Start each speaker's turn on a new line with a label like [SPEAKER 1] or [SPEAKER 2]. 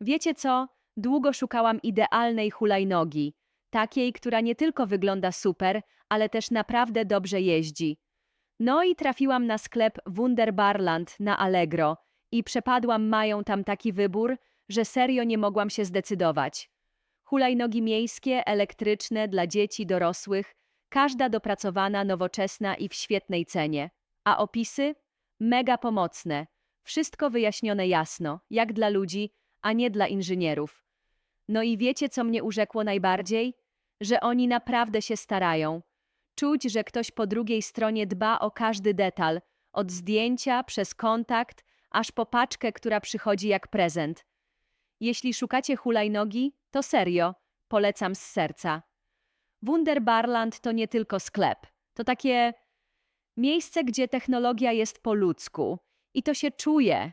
[SPEAKER 1] Wiecie co? Długo szukałam idealnej hulajnogi. Takiej, która nie tylko wygląda super, ale też naprawdę dobrze jeździ. No i trafiłam na sklep Wunderbarland na Allegro i przepadłam mają tam taki wybór, że serio nie mogłam się zdecydować. Hulajnogi miejskie, elektryczne, dla dzieci, dorosłych, każda dopracowana, nowoczesna i w świetnej cenie. A opisy? Mega pomocne. Wszystko wyjaśnione jasno, jak dla ludzi, a nie dla inżynierów. No i wiecie, co mnie urzekło najbardziej? Że oni naprawdę się starają. Czuć, że ktoś po drugiej stronie dba o każdy detal, od zdjęcia, przez kontakt, aż po paczkę, która przychodzi jak prezent. Jeśli szukacie hulajnogi, to serio, polecam z serca. Wunderbarland to nie tylko sklep, to takie miejsce, gdzie technologia jest po ludzku i to się czuje,